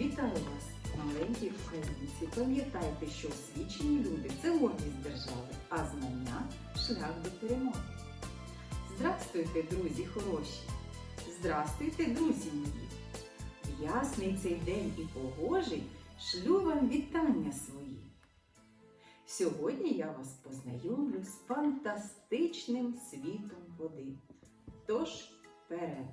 Вітаю вас, маленькі українці. Пам'ятайте, що освічені люди це гордість держави, а знання шлях до перемоги. Здрастуйте, друзі хороші! Здрастуйте, друзі мої! В ясний цей день і погожий шлю вам вітання свої. Сьогодні я вас познайомлю з фантастичним світом води. Тож вперед!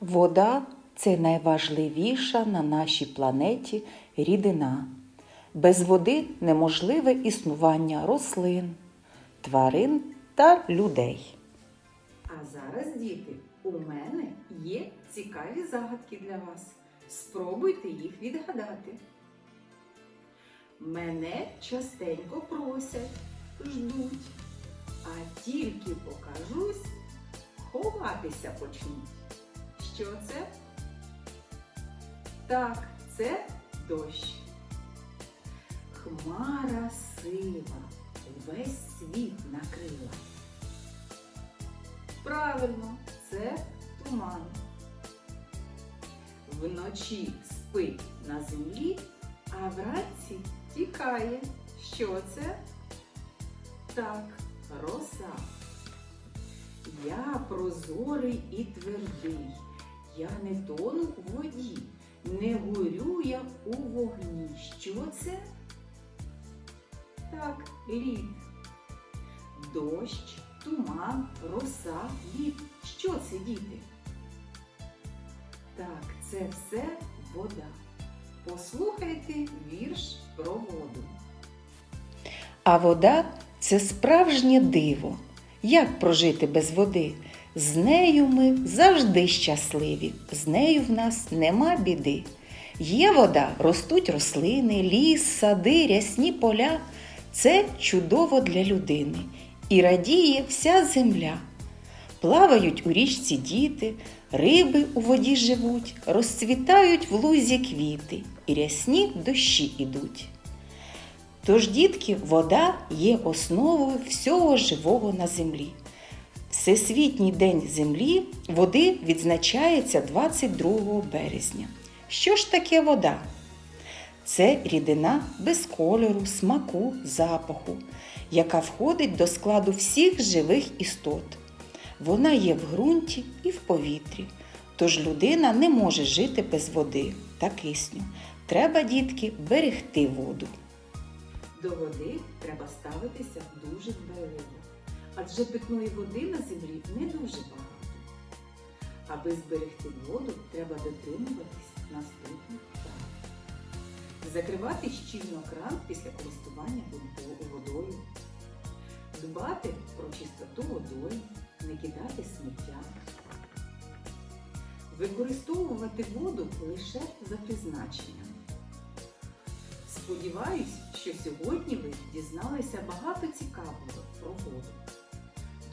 Вода це найважливіша на нашій планеті рідина. Без води неможливе існування рослин, тварин та людей. А зараз, діти, у мене є цікаві загадки для вас. Спробуйте їх відгадати. Мене частенько просять, ждуть, а тільки покажусь, ховатися почнуть. Що це? Так, це дощ. Хмара сива увесь світ накрила. Правильно, це туман. Вночі спить на землі, а вранці тікає. Що це? Так, роса. Я прозорий і твердий. Я не тону в воді, не горю я у вогні. Що це? Так, лід. Дощ, туман, роса, лід. Що це, діти? Так, це все вода. Послухайте вірш про воду. А вода це справжнє диво. Як прожити без води? З нею ми завжди щасливі, з нею в нас нема біди. Є вода, ростуть рослини, ліс, сади, рясні поля. Це чудово для людини і радіє вся земля. Плавають у річці діти, риби у воді живуть, розцвітають в лузі квіти, і рясні дощі ідуть. Тож, дітки, вода є основою всього живого на землі. Всесвітній день землі води відзначається 22 березня. Що ж таке вода? Це рідина без кольору, смаку, запаху, яка входить до складу всіх живих істот. Вона є в ґрунті і в повітрі, тож людина не може жити без води та кисню. Треба, дітки, берегти воду. До води треба ставитися дуже дбайливо, адже питної води на землі не дуже багато. Аби зберегти воду, треба дотримуватись наступних правил. Закривати щільно кран після користування водою, дбати про чистоту водою, не кидати сміття, використовувати воду лише за призначенням. Сподіваюсь, що сьогодні ви дізналися багато цікавого про воду.